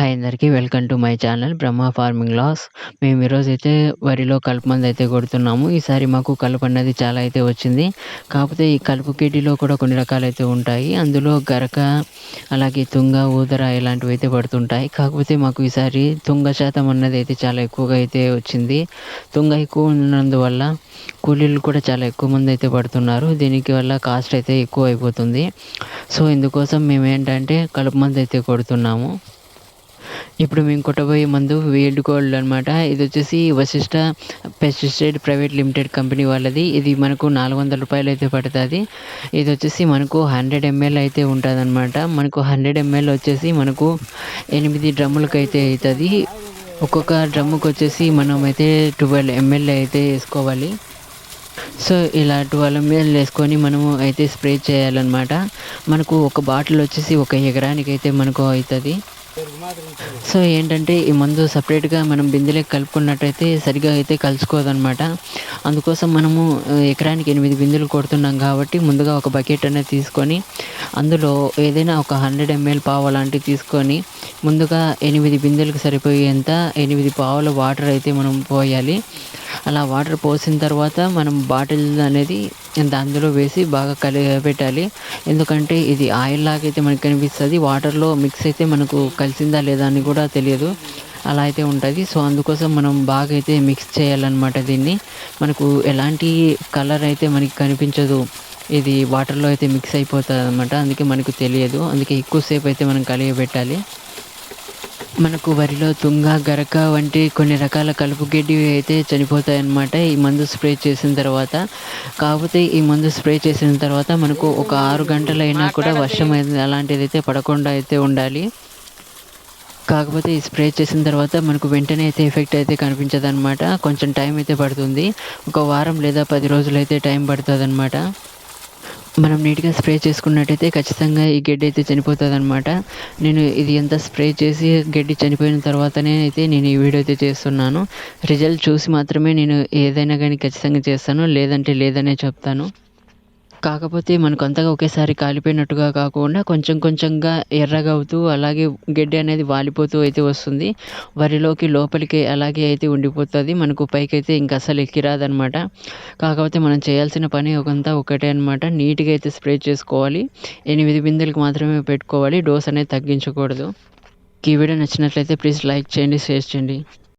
Hi అందరికీ welcome to my channel Brahma farming loss. మేము ఈరోజైతే వరిలో కలుపు మంది అయితే కొడుతున్నాము. ఈసారి మాకు కలుపు అన్నది చాలా అయితే వచ్చింది. కాకపోతే ఈ కలుపు కిటిలో కూడా కొన్ని రకాలు అయితే ఉంటాయి. అందులో గరక అలాగే తుంగ ఊదర ఇలాంటివి అయితే పడుతుంటాయి. కాకపోతే మాకు ఈసారి తుంగ శాతం అన్నది అయితే చాలా ఎక్కువగా అయితే వచ్చింది. తుంగ ఎక్కువ ఉన్నందువల్ల కూలీలు కూడా చాలా ఎక్కువ మంది అయితే పడుతున్నారు. దీనికి వల్ల కాస్ట్ అయితే ఎక్కువ అయిపోతుంది. సో ఇందుకోసం మేము ఏంటంటే కలుపు మందు అయితే కొడుతున్నాము. ఇప్పుడు మేము కొట్టబోయే మందు వేల్డ్ గోల్డ్ అనమాట ఇది వచ్చేసి Vashishta pesticide private limited company వాళ్ళది. ఇది మనకు నాలుగు వందల రూపాయలు అయితే పడుతుంది. ఇది వచ్చేసి మనకు హండ్రెడ్ ఎంఎల్ అయితే ఉంటుంది అనమాట మనకు హండ్రెడ్ ఎంఎల్ వచ్చేసి మనకు ఎనిమిది డ్రమ్ములకు అయితే అవుతుంది ఒక్కొక్క డ్రమ్ముకి వచ్చేసి మనం అయితే ట్వెల్వ్ ఎంఎల్ అయితే వేసుకోవాలి. సో ఇలా ట్వెల్వ్ ఎంఎల్ వేసుకొని మనము అయితే స్ప్రే చేయాలన్నమాట. మనకు ఒక బాటిల్ వచ్చేసి ఒక ఎకరానికి అయితే మనకు అవుతుంది. సో ఏంటంటే ఈ మందు సపరేట్గా మనం బిందెలకి కలుపుకున్నట్టయితే సరిగా అయితే కలుసుకోదనమాట అందుకోసం మనము ఎకరానికి ఎనిమిది బిందెలు కొడుతున్నాం కాబట్టి ముందుగా ఒక బకెట్ అనేది తీసుకొని అందులో ఏదైనా ఒక హండ్రెడ్ ఎంఎల్ పావు లాంటివి తీసుకొని ముందుగా ఎనిమిది బిందెలకు సరిపోయేంత ఎనిమిది పావుల వాటర్ అయితే మనం పోయాలి. అలా వాటర్ పోసిన తర్వాత మనం బాటిల్ అనేది అందులో వేసి బాగా కలిపెట్టాలి ఎందుకంటే ఇది ఆయిల్ లాగా అయితే మనకు కనిపిస్తుంది. వాటర్లో మిక్స్ అయితే మనకు కలిసిందా లేదా అని కూడా తెలియదు. అలా అయితే ఉంటుంది. సో అందుకోసం మనం బాగా అయితే మిక్స్ చేయాలన్నమాట దీన్ని. మనకు ఎలాంటి కలర్ అయితే మనకి కనిపించదు. ఇది వాటర్లో అయితే మిక్స్ అయిపోతుంది అనమాట అందుకే మనకు తెలియదు. అందుకే ఎక్కువసేపు అయితే మనం కలియబెట్టాలి. మనకు వరిలో తుంగ గరక వంటి కొన్ని రకాల కలుపు గడ్డి అయితే చనిపోతాయన్నమాట. ఈ మందు స్ప్రే చేసిన తర్వాత కాకపోతే ఈ మందు స్ప్రే చేసిన తర్వాత మనకు ఒక ఆరు గంటలైనా కూడా వర్షం అలాంటిది అయితే పడకుండా అయితే ఉండాలి. కాకపోతే ఈ స్ప్రే చేసిన తర్వాత మనకు వెంటనే అయితే ఎఫెక్ట్ అయితే కనిపించదు అనమాట కొంచెం టైం అయితే పడుతుంది. ఒక వారం లేదా పది రోజులు అయితే టైం పడుతుంది అనమాట మనం నీట్గా స్ప్రే చేసుకున్నట్టయితే ఖచ్చితంగా ఈ గడ్డి అయితే చనిపోతుంది అనమాట నేను ఇది ఎంత స్ప్రే చేసి గడ్డి చనిపోయిన తర్వాతనే అయితే నేను ఈ వీడియో అయితే చేస్తున్నాను. రిజల్ట్ చూసి మాత్రమే నేను ఏదైనా కానీ ఖచ్చితంగా చేస్తాను లేదంటే లేదనే చెప్తాను. కాకపోతే మనకు అంతగా ఒకేసారి కాలిపోయినట్టుగా కాకుండా కొంచెం కొంచెంగా ఎర్రగా అవుతూ అలాగే గడ్డి అనేది వాలిపోతూ అయితే వస్తుంది. వరిలోకి లోపలికి అలాగే అయితే ఉండిపోతుంది. మనకు పైకి అయితే ఇంకా అసలు ఎక్కిరాదనమాట కాకపోతే మనం చేయాల్సిన పని ఒకంతా ఒకటే అనమాట నీట్గా అయితే స్ప్రే చేసుకోవాలి. ఎనిమిది బిందెలకు మాత్రమే పెట్టుకోవాలి. డోస్ అనేది తగ్గించకూడదు. ఈ వీడియో నచ్చినట్లయితే ప్లీజ్ లైక్ చేయండి షేర్ చేయండి.